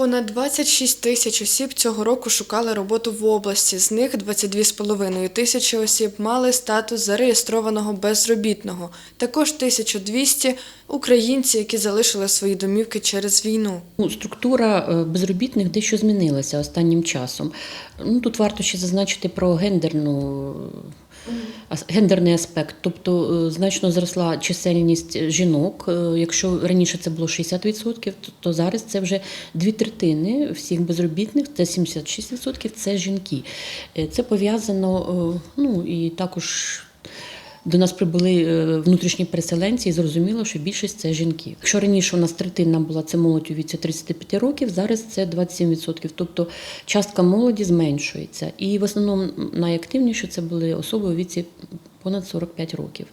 Понад 26 тисяч осіб цього року шукали роботу в області. З них 22,5 тисячі осіб мали статус зареєстрованого безробітного. Також 1200 – українці, які залишили свої домівки через війну. Ну, Структура е, безробітних дещо змінилася останнім часом. Ну, тут варто ще зазначити про гендерну. Гендерний аспект, тобто е, значно зросла чисельність жінок. Е, Якщо раніше це було 60%, то- зараз це вже дві третини всіх безробітних, це 76%, це жінки. Це пов'язано, ну і також до нас прибули е, внутрішні переселенці, і зрозуміло, що більшість це жінки. Якщо раніше у нас третина була це молодь у віці 35 років, зараз це 27%. Тобто частка молоді зменшується. І в основному найактивніші це були особи у віці понад 45 років.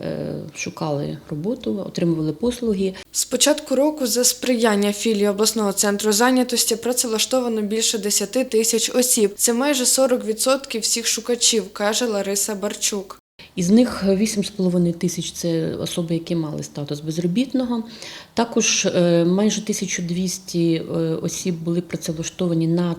Е, Шукали роботу, отримували послуги. З початку року за сприяння філії обласного центру зайнятості працевлаштовано більше 10 тисяч осіб. Це майже 40% всіх шукачів, каже Лариса Барчук. Із них 8,5 тисяч це особи, які мали статус безробітного. Також е, майже 1200 е, осіб були працевлаштовані на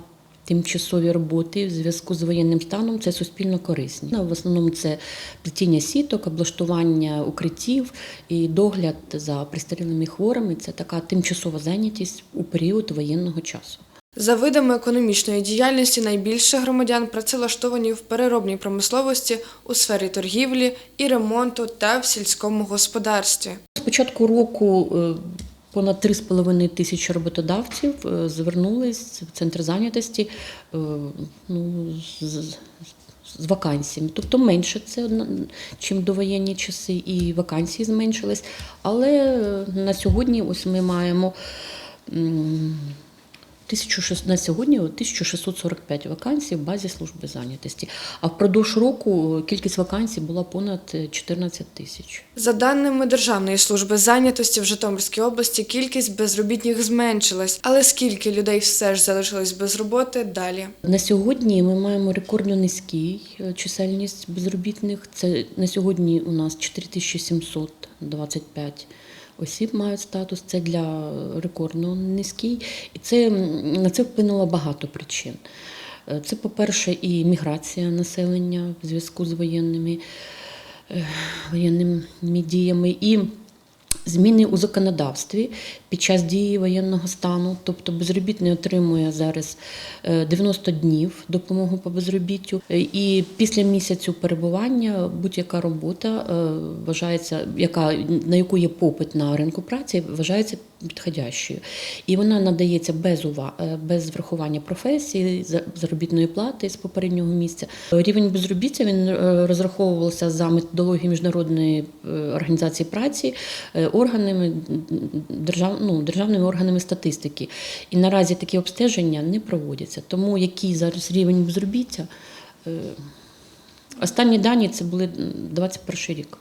тимчасові роботи в зв'язку з воєнним станом. Це суспільно корисні. Ну, В основному це плетіння сіток, облаштування укриттів і догляд за пристарілими хворими. Це така тимчасова зайнятість у період воєнного часу. За видами економічної діяльності найбільше громадян працевлаштовані в переробній промисловості, у сфері торгівлі і ремонту та в сільському господарстві. З початку року е, понад 3,5 тисячі роботодавців е, звернулись в центр зайнятості е, ну, з, вакансіями. Тобто менше це чим довоєнні часи, і вакансії зменшились. Але на сьогодні ось ми маємо. М, 1600 на сьогодні 1645 вакансій в базі служби зайнятості. А впродовж року кількість вакансій була понад е, 14 тисяч. За даними Державної служби зайнятості в Житомирській області, кількість безробітних зменшилась, але скільки людей все ж залишилось без роботи далі. На сьогодні ми маємо рекордно низький е, чисельність безробітних. Це на сьогодні у нас 4725 осіб мають статус. Це для рекордно низький. І це на це вплинуло багато причин. Е, Це, по-перше, і міграція населення в зв'язку з воєнними, е, воєнними діями. І Зміни у законодавстві під час дії воєнного стану, тобто безробітний отримує зараз е, 90 днів допомогу по безробіттю, Е, і після місяцю перебування будь-яка робота е, вважається, яка на яку є попит на ринку праці, вважається підходящою. І вона надається без ува е, без врахування професії, за- заробітної плати з попереднього місця. Рівень безробіття він е, розраховувався за методологією міжнародної е, організації праці органами держав, ну, державними органами статистики. І наразі такі обстеження не проводяться. Тому який зараз рівень безробіття? Останні дані це були м, 21 рік.